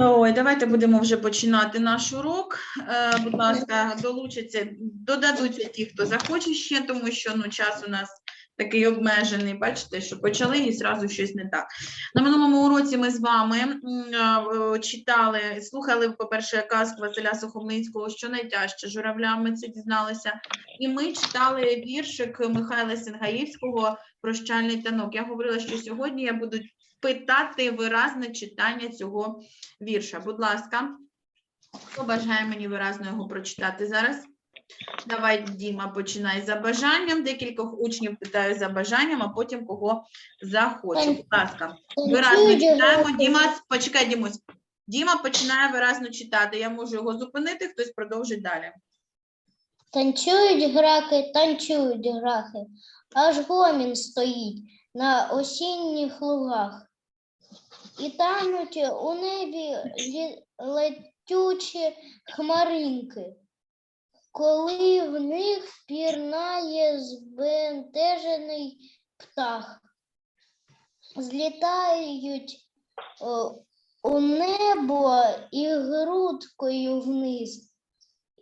Ой, давайте будемо вже починати наш урок. Е, будь ласка, долучаться, додадуться ті, хто захоче ще, тому що ну, час у нас такий обмежений. Бачите, що почали і зразу щось не так. На минулому уроці ми з вами е, читали, слухали, по-перше, казку Василя Сухомлинського, що найтяжче журавлями це дізналися. І ми читали віршик Михайла Сінгаївського Прощальний танок. Я говорила, що сьогодні я буду питати виразне читання цього вірша. Будь ласка, хто бажає мені виразно його прочитати зараз? Давай, Діма, починай за бажанням. Декількох учнів питаю за бажанням, а потім кого захоче. Будь ласка, виразно читаємо. Діма, почекай, Дімусь. Діма починає виразно читати. Я можу його зупинити, хтось продовжить далі. Танцюють граки, танцюють граки, аж гомін стоїть на осінніх лугах. І тануть у небі летючі хмаринки, коли в них пірнає збентежений птах. Злітають у небо і грудкою вниз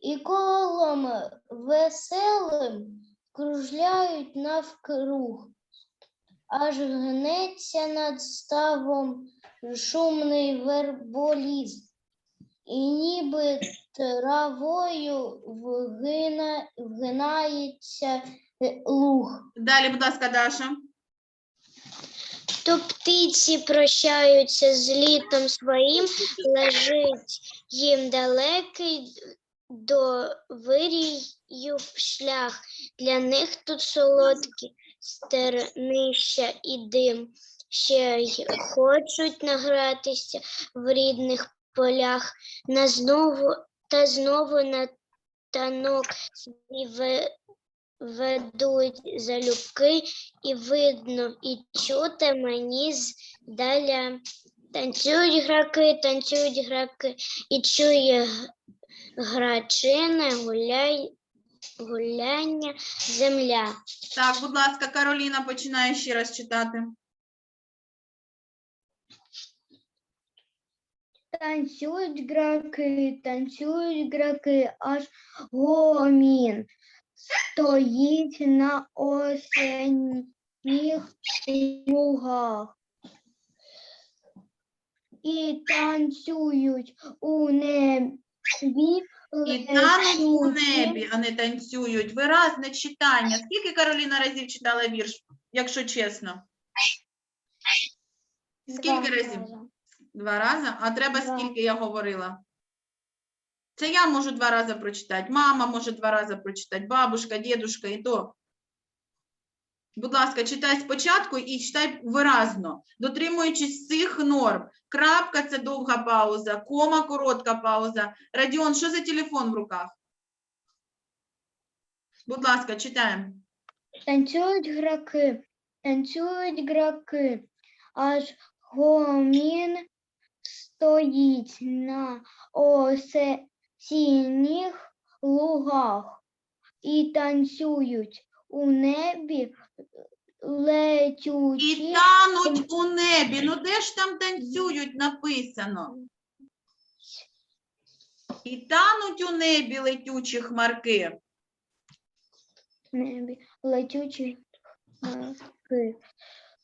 і колом веселим кружляють навкруг, аж гнеться над ставом шумний верболіз, і ніби травою вгина, вгинається луг. Далі, будь ласка, Даша. То птиці прощаються з літом своїм, лежить їм далекий до вирію шлях. Для них тут солодкі стернища і дим. Ще й хочуть награтися в рідних полях, на знову та знову на танок свій ведуть залюбки, і видно, і чути мені здаля. Танцюють граки, танцюють граки, і чує г- грачине гуляй, гуляння земля. Так, будь ласка, Кароліна починає ще раз читати. Танцюють граки, танцюють граки, аж гомін стоїть на осінніх лугах. І танцюють у небі. І тануть у небі, а не танцюють. Виразне читання. Скільки Кароліна разів читала вірш, якщо чесно? Скільки разів? Два рази? А треба скільки я говорила? Це я можу два рази прочитати, мама може два рази прочитати, бабушка, дідушка і то. Будь ласка, читай спочатку і читай виразно, дотримуючись цих норм. Крапка це довга пауза, кома коротка пауза. Радіон, що за телефон в руках? Будь ласка, читаємо. Танцюють граки, танцюють граки, аж гомін стоїть на осінніх лугах і танцюють у небі І тануть у небі. Ну де ж там танцюють написано? І тануть у небі летючі хмарки. небі летючі хмарки,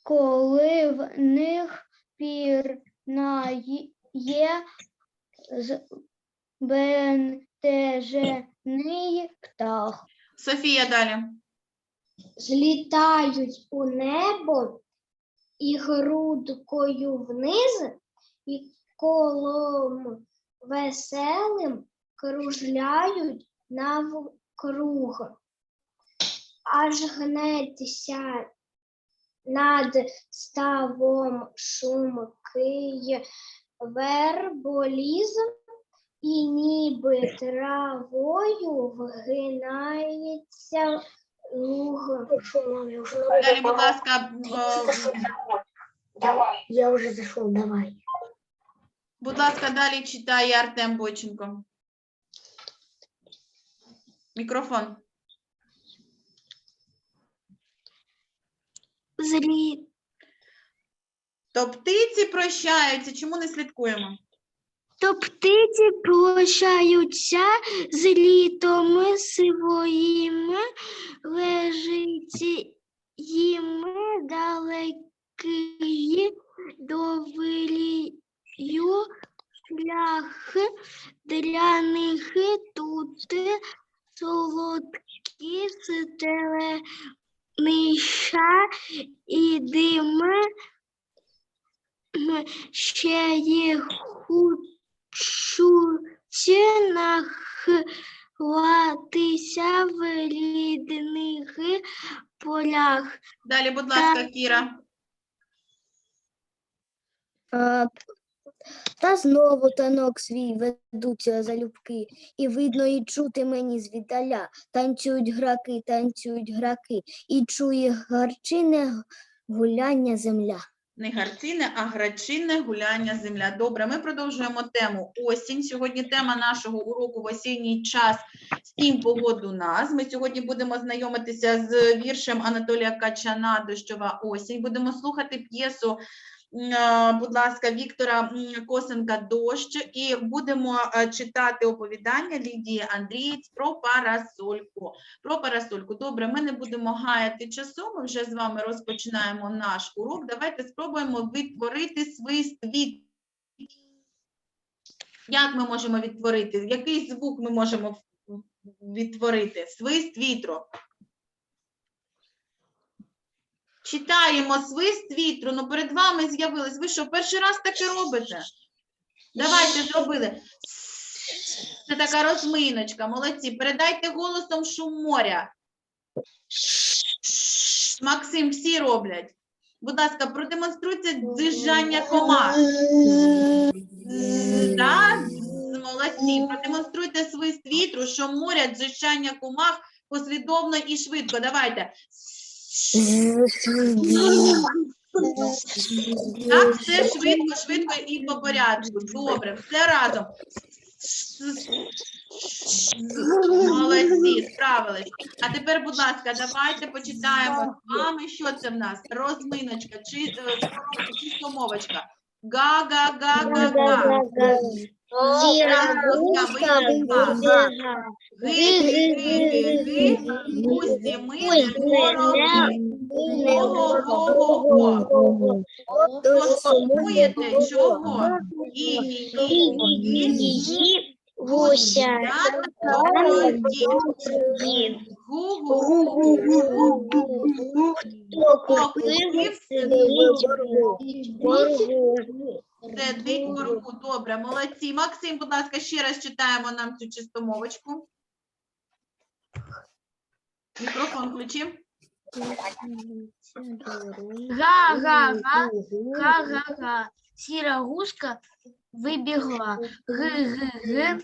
коли в них пірнає збентежений птах. Софія далі. Злітають у небо і грудкою вниз, і колом веселим кружляють навкруг. Аж гнеться над ставом шумкий верболіз, і ніби травою вгинається Далі, будь ласка, е, Давай. Я уже зашел, давай. будь ласка, далі читає Артем Бойченко. Мікрофон. Злі То птиці прощаються. Чому не слідкуємо? То птиці прощаються з літом своїм, лежить їм далекий довелію шлях для них тут солодкі стелениша і дим. Ще й хочуть нахватися в рідних полях. Далі, будь ласка, Кіра. Та знову танок свій ведуть залюбки, і видно, і чути мені звідаля. Танцюють граки, танцюють граки, і чує гарчине гуляння земля. Не гарцine, а грачинне гуляння земля. Добре, ми продовжуємо тему осінь. Сьогодні тема нашого уроку в осінній час «Сім погоду нас. Ми сьогодні будемо знайомитися з віршем Анатолія Качана Дощова осінь. Будемо слухати п'єсу, будь ласка, Віктора Косенка Дощ і будемо читати оповідання Лідії Андрієць про парасольку. Про парасольку. Добре, ми не будемо гаяти часу. Ми вже з вами розпочинаємо наш урок. Давайте спробуємо відтворити свист від. Як ми можемо відтворити? Який звук ми можемо відтворити? Свист вітру. Читаємо свист вітру. Ну перед вами з'явилось. Ви що, перший раз таке робите? Давайте зробили. Це така розминочка. Молодці. Передайте голосом шум моря. Максим, всі роблять. Будь ласка, продемонструйте дзижання комах. Так, молодці. Продемонструйте свист вітру, що моря, дзижання комах послідовно і швидко. Давайте. Так, все швидко, швидко і по порядку. Добре, все разом. Молодці, справились. А тепер, будь ласка, давайте почитаємо з вами, що це в нас? Розминочка чи е, чистомовочка. Га-га-га-га-га. Зірочка вийшла. Ги-ги-ги-ги-ги. Густі ми вороги. Го-го-го-го-го. Посумуєте чого? Гі-гі-гі-гі. Гуся. Гу-гу-гу-гу-гу. Хто купив, сидить вверху. Добре, молодці. Максим, будь ласка, ще раз читаємо нам цю чистомовочку. Мікрофон включив. Га-га-га, га-га-га. Сіра гуска вибігла. Ги-ги-ги.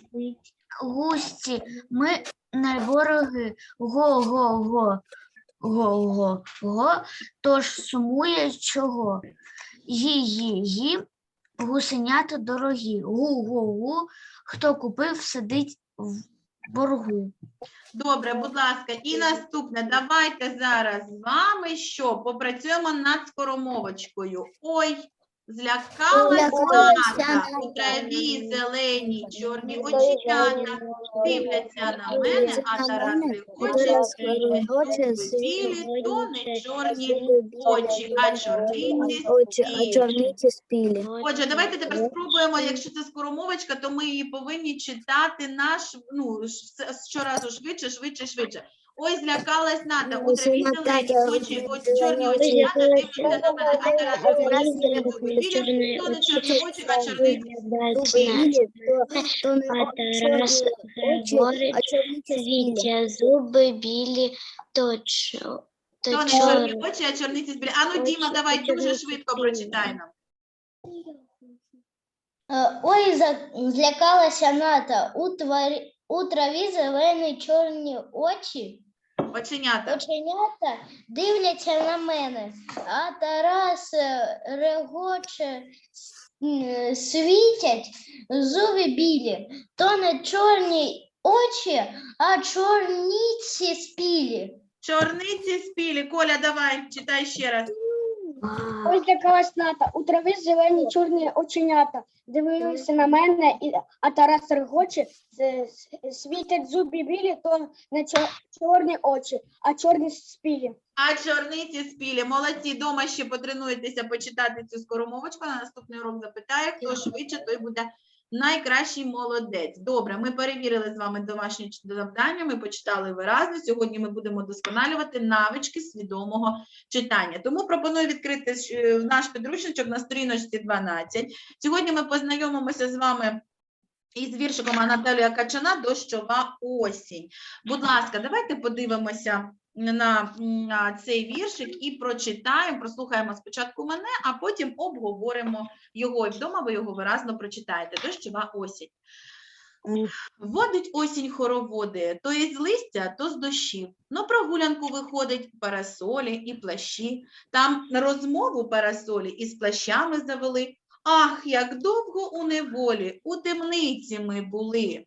Густі, ми не вороги. Го-го-го. Го-го-го. Тож сумує чого? Гі-гі-гі. Гусенята дорогі. Гу-гу-гу. Хто купив, сидить в боргу. Добре, будь ласка, і наступне. Давайте зараз з вами що? Попрацюємо над скоромовочкою. Ой, злякалась ната, у траві зелені, чорні оченята, дивляться на мене, а Тараси хоче білі, то не чорні очі, а чорниці спілі. спілі. Отже, давайте тепер спробуємо, якщо це скоромовочка, то ми її повинні читати наш, ну, щоразу швидше, швидше, швидше. Ой, злякалась ната, у траві зелені, очі, ось чорні очі, ната, очі, дивляться на мене, а Тарас а білі, Тарас білі, білі, білі, то не чорні очі, а не А Тарас говорить, а. Вітя, зуби білі, то чо- То то не чорні очі, а чорниці збілі. Ану, Діма, давай дуже швидко прочитай нам. Е, Ой, злякалася ната. У траві зелені чорні очі. Оченята. Оченята дивляться на мене, а Тарас е, регоче, світять зуби білі. То не чорні очі, а чорниці спілі. Чорниці спілі. Коля, давай, читай ще раз. Ось така ната. У трави зелені чорні оченята. Дивилися на мене, і, а Тарас регоче, з- світять зубі білі, то не чо- чорні очі, а чорні спілі. А чорниці спілі. Молодці, дома ще потренуєтеся почитати цю скоромовочку. На наступний урок запитає, хто швидше, той буде найкращий молодець. Добре, ми перевірили з вами домашнє завдання, ми почитали виразно. Сьогодні ми будемо досконалювати навички свідомого читання. Тому пропоную відкрити е, наш підручничок на сторіночці 12. Сьогодні ми познайомимося з вами із віршиком Анатолія Качана «Дощова осінь». Будь ласка, давайте подивимося на, на цей віршик і прочитаємо, прослухаємо спочатку мене, а потім обговоримо його. І вдома ви його виразно прочитаєте. Дощова осінь. Водить осінь хороводи, то із листя, то з дощів. На прогулянку виходить парасолі і плащі. Там розмову парасолі із плащами завели. Ах, як довго у неволі, у темниці ми були.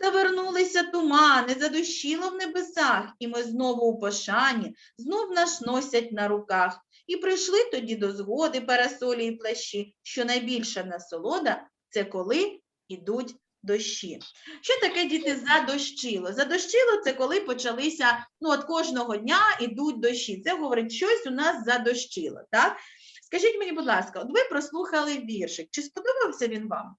Та вернулися тумани, задощило в небесах, і ми знову у пошані, знов нас носять на руках. І прийшли тоді до згоди парасолі і плащі, що найбільша насолода це коли ідуть дощі. Що таке діти задощило? Задощило це коли почалися, ну от кожного дня ідуть дощі. Це говорить, щось у нас задощило. Так? Скажіть мені, будь ласка, от ви прослухали віршик. Чи сподобався він вам?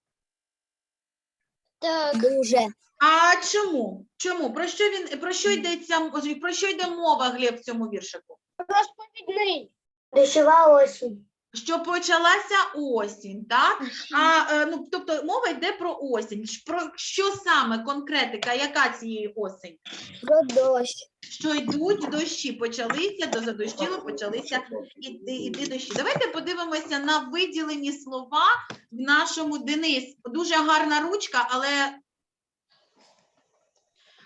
Так, Дуже. А чому? Чому? Про що він про що йдеться? Про що йде мова Глеб в цьому віршику? Розповідний. Дощова осінь. Що почалася осінь, так? А е, ну тобто мова йде про осінь. Про що саме конкретика? Яка цієї осінь? Про дощ. Що йдуть дощі, почалися до задощіло, почалися іти, іти дощі. Давайте подивимося на виділені слова в нашому Денис. Дуже гарна ручка, але.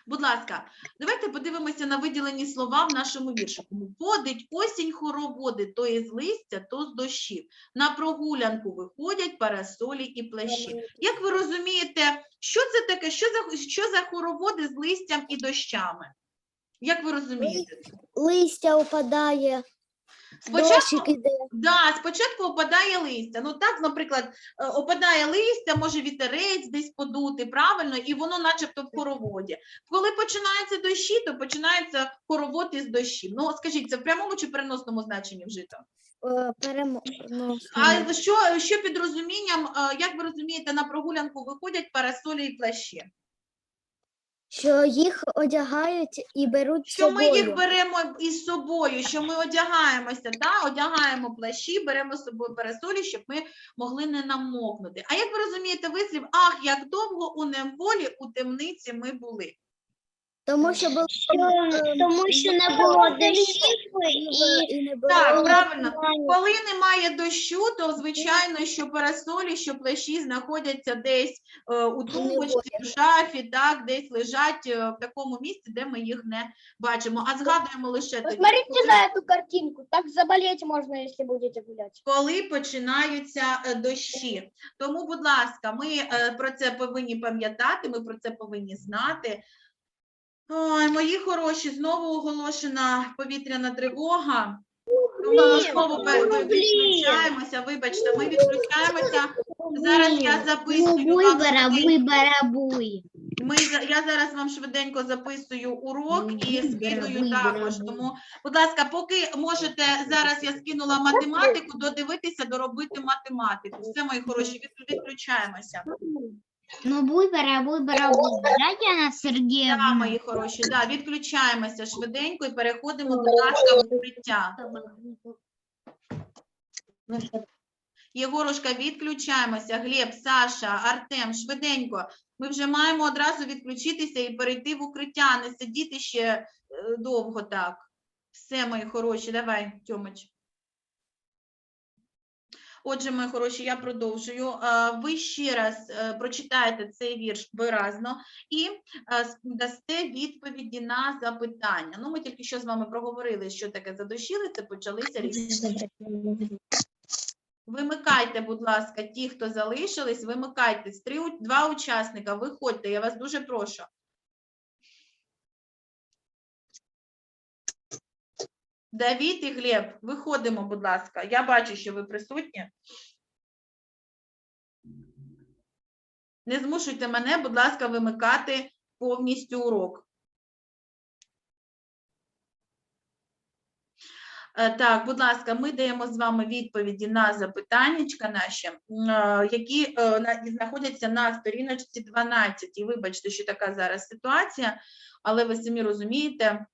Будь ласка, давайте подивимося на виділені слова в нашому віршику. Водить осінь хороводи, то із листя, то з дощів. На прогулянку виходять парасолі і плащі. Як ви розумієте, що це таке? Що за, що за хороводи з листям і дощами? Як ви розумієте? Листя опадає, Спочатку, іде. да, спочатку опадає листя. Ну так, наприклад, е, опадає листя, може вітерець десь подути, правильно, і воно начебто в хороводі. Коли починаються дощі, то починається хоровод із дощів. Ну, скажіть, це в прямому чи переносному значенні вжито? е. А що, що під розумінням, е, як ви розумієте, на прогулянку виходять парасолі і плащі? Що їх одягають і беруть з Що ми собою. їх беремо із собою, що ми одягаємося, та? одягаємо плащі, беремо з собою парасолі, щоб ми могли не намокнути. А як ви розумієте вислів, ах, як довго у неволі у темниці ми були? Тому що було тому що не було дощів і не було Так, правильно. Коли немає дощу, то звичайно, що парасолі, що плащі знаходяться десь е, у тумбочці, в шафі, так, десь лежать е, в такому місці, де ми їх не бачимо. А згадуємо лише тоді, Посмотрите коли- на эту картинку. Так заболеть можно, если будете гулять. коли починаються е, дощі. Тому, будь ласка, ми про це повинні пам'ятати, ми про це повинні знати. Ой, мої хороші, знову оголошена повітряна тривога. Тому знову відключаємося. Вибачте, ми відключаємося. Зараз я записую. буй, вам барабуй, швиденько- барабуй. Ми я зараз вам швиденько записую урок і скидую також. Тому, будь ласка, поки можете зараз я скинула математику, додивитися, доробити математику. Все, мої хороші, відключаємося. Ну, буй, барабуй, барабуй. Да, Яна Да, мої хороші, да, відключаємося швиденько і переходимо, будь ласка, в укриття. Єгорушка, відключаємося. Глеб, Саша, Артем, швиденько. Ми вже маємо одразу відключитися і перейти в укриття, не сидіти ще е, довго так. Все, мої хороші, давай, Тьомич. Отже, мої хороші, я продовжую. Е, Ви ще раз е, прочитаєте цей вірш виразно і е, дасте відповіді на запитання. Ну, ми тільки що з вами проговорили, що таке задощили, це почалися різні Вимикайте, будь ласка, ті, хто залишились, вимикайтесь. Три, два учасника, виходьте, я вас дуже прошу. Давід і Глеб, виходимо, будь ласка. Я бачу, що ви присутні. Не змушуйте мене, будь ласка, вимикати повністю урок. Е, Так, будь ласка, ми даємо з вами відповіді на запитаннячка наші, е, які е, знаходяться на сторіночці 12. І вибачте, що така зараз ситуація, але ви самі розумієте,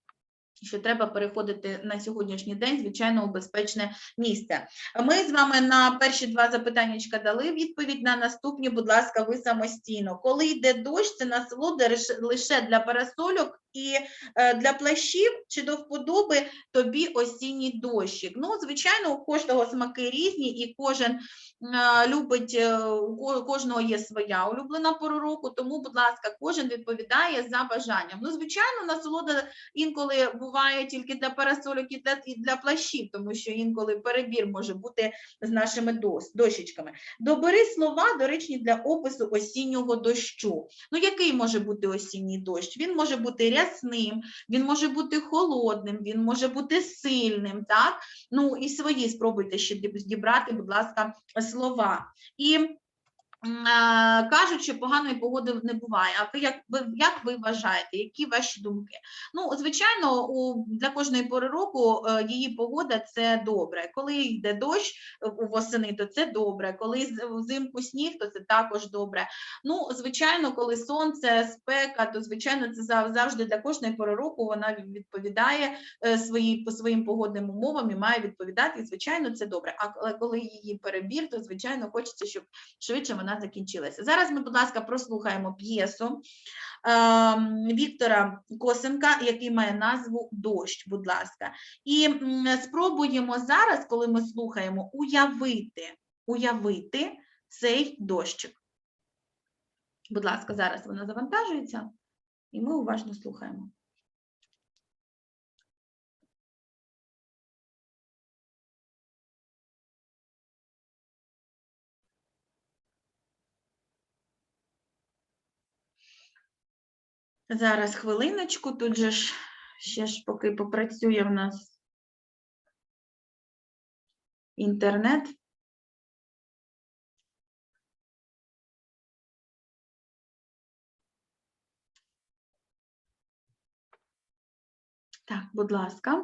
що треба переходити на сьогоднішній день, звичайно, у безпечне місце. Ми з вами на перші два запитаннячка дали відповідь на наступні, будь ласка, ви самостійно. Коли йде дощ, це насолода лише для парасольок і е, для плащів чи до вподоби тобі осінній дощик. Ну, звичайно, у кожного смаки різні, і кожен е, любить, е, у ко- кожного є своя улюблена пора року, тому, будь ласка, кожен відповідає за бажанням. Ну, звичайно, насолода інколи буває тільки для парасольок і для, і для плащів, тому що інколи перебір може бути з нашими дощечками. Добери слова, доречні для опису осіннього дощу. Ну, який може бути осінній дощ? Він може бути рясним, він може бути холодним, він може бути сильним, так? Ну, і свої спробуйте ще дібрати, будь ласка, слова. І кажуть, що поганої погоди не буває. А ви як ви як ви вважаєте, які ваші думки? Ну, звичайно, у для кожної пори року е, її погода це добре. Коли йде дощ е, у восени, то це добре. Коли взимку сніг, то це також добре. Ну, звичайно, коли сонце, спека, то звичайно це завжди для кожної пори року вона відповідає е, свої по своїм погодним умовам і має відповідати. Звичайно, це добре. А коли її перебір, то звичайно хочеться, щоб швидше вона закінчилася. Зараз ми, будь ласка, прослухаємо п'єсу ем, Віктора Косенка, який має назву Дощ, будь ласка. І спробуємо зараз, коли ми слухаємо, уявити, уявити цей дощик. Будь ласка, зараз вона завантажується, і ми уважно слухаємо. Зараз хвилиночку, тут же ж ще ж поки попрацює в нас інтернет. Так, будь ласка.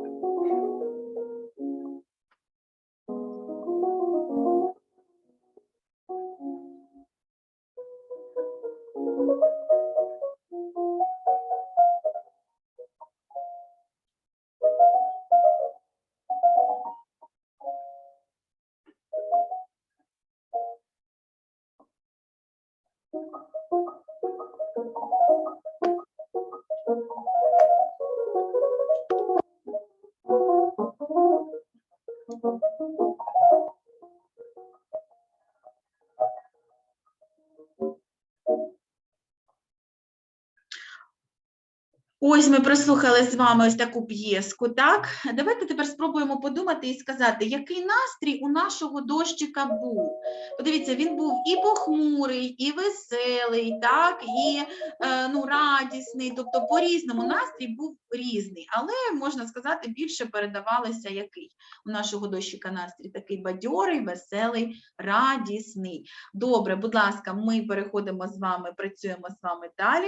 Ось ми прослухали з вами ось таку п'єску, так? Давайте тепер спробуємо подумати і сказати, який настрій у нашого дощика був. Подивіться, він був і похмурий, і веселий, так, і е, ну, радісний. Тобто по-різному настрій був різний, але можна сказати, більше передавалося який у нашого дощика настрій такий бадьорий, веселий, радісний. Добре, будь ласка, ми переходимо з вами, працюємо з вами далі.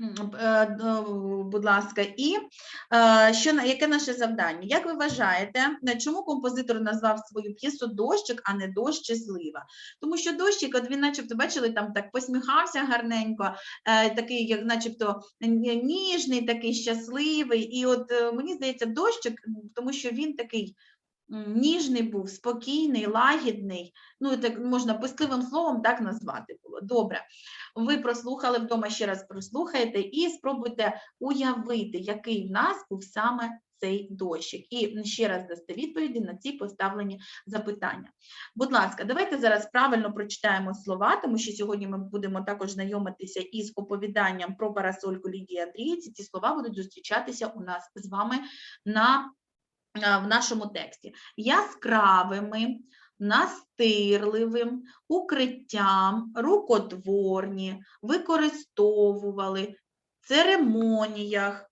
Е, Будь ласка, і е, що яке наше завдання? Як ви вважаєте, чому композитор назвав свою п'єсу дощик, а не дощ чи злива? Тому що дощик, от він, начебто, бачили, там так посміхався гарненько, е, такий, як начебто, ніжний, такий щасливий. І от мені здається, дощик, тому що він такий ніжний був, спокійний, лагідний. Ну, так можна писливим словом так назвати було. Добре. Ви прослухали вдома ще раз прослухаєте і спробуйте уявити, який в нас був саме цей дощик. І ще раз дасте відповіді на ці поставлені запитання. Будь ласка, давайте зараз правильно прочитаємо слова, тому що сьогодні ми будемо також знайомитися із оповіданням про парасольку Лідії Андрієці. Ці слова будуть зустрічатися у нас з вами на, в нашому тексті. Яскравими, настирливим, укриттям, рукотворні, використовували, церемоніях,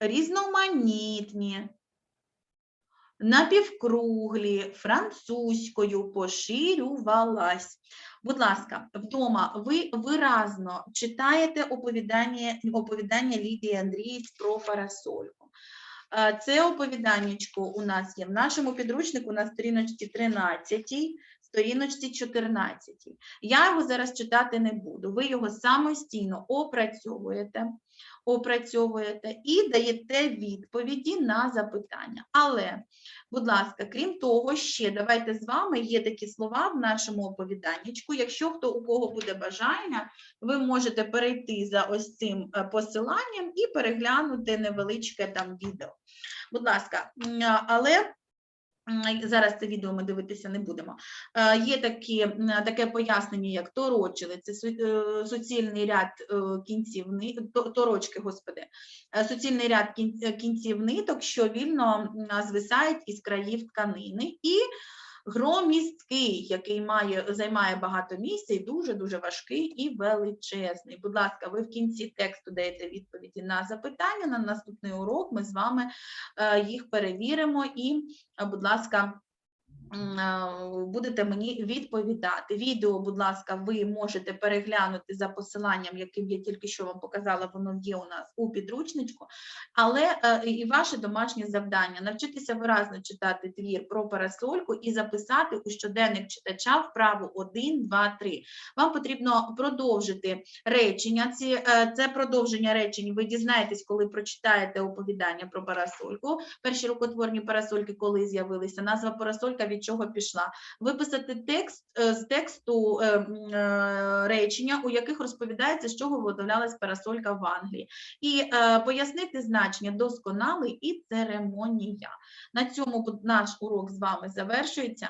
різноманітні, напівкруглі, французькою поширювалась. Будь ласка, вдома ви виразно читаєте оповідання, оповідання Лідії Андрієць про парасольку. Це оповіданнячко у нас є в нашому підручнику на сторіночці 13, сторіночці 14. Я його зараз читати не буду. Ви його самостійно опрацьовуєте, опрацьовуєте і даєте відповіді на запитання. Але, будь ласка, крім того, ще давайте з вами є такі слова в нашому оповіданнячку. Якщо хто у кого буде бажання, ви можете перейти за ось цим е, посиланням і переглянути невеличке там відео. Будь ласка, але зараз це відео ми дивитися не будемо. Е, Є такі, таке пояснення, як торочили, це суцільний ряд е, кінців, торочки, господи, Е, суцільний ряд кінців ниток, що вільно звисають із країв тканини, і громісткий, який має, займає багато місця і дуже-дуже важкий і величезний. Будь ласка, ви в кінці тексту даєте відповіді на запитання. На наступний урок ми з вами е, їх перевіримо і, е, будь ласка, будете мені відповідати. Відео, будь ласка, ви можете переглянути за посиланням, яким я тільки що вам показала, воно є у нас у підручничку. Але е, і ваше домашнє завдання навчитися виразно читати твір про парасольку і записати у щоденник читача вправу 1, 2, 3. Вам потрібно продовжити речення. Ці, е, це продовження речень ви дізнаєтесь, коли прочитаєте оповідання про парасольку. Перші рукотворні парасольки, коли з'явилися, назва парасолька від чого пішла. Виписати текст е, з тексту е, е, речення, у яких розповідається, з чого виготовлялась парасолька в Англії, і пояснити значення досконалий і церемонія. На цьому наш урок з вами завершується.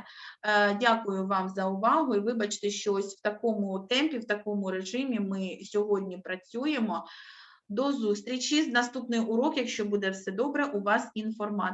Дякую вам за увагу і вибачте, що ось в такому темпі, в такому режимі ми сьогодні працюємо. До зустрічі. Наступний урок, якщо буде все добре, у вас інформатика.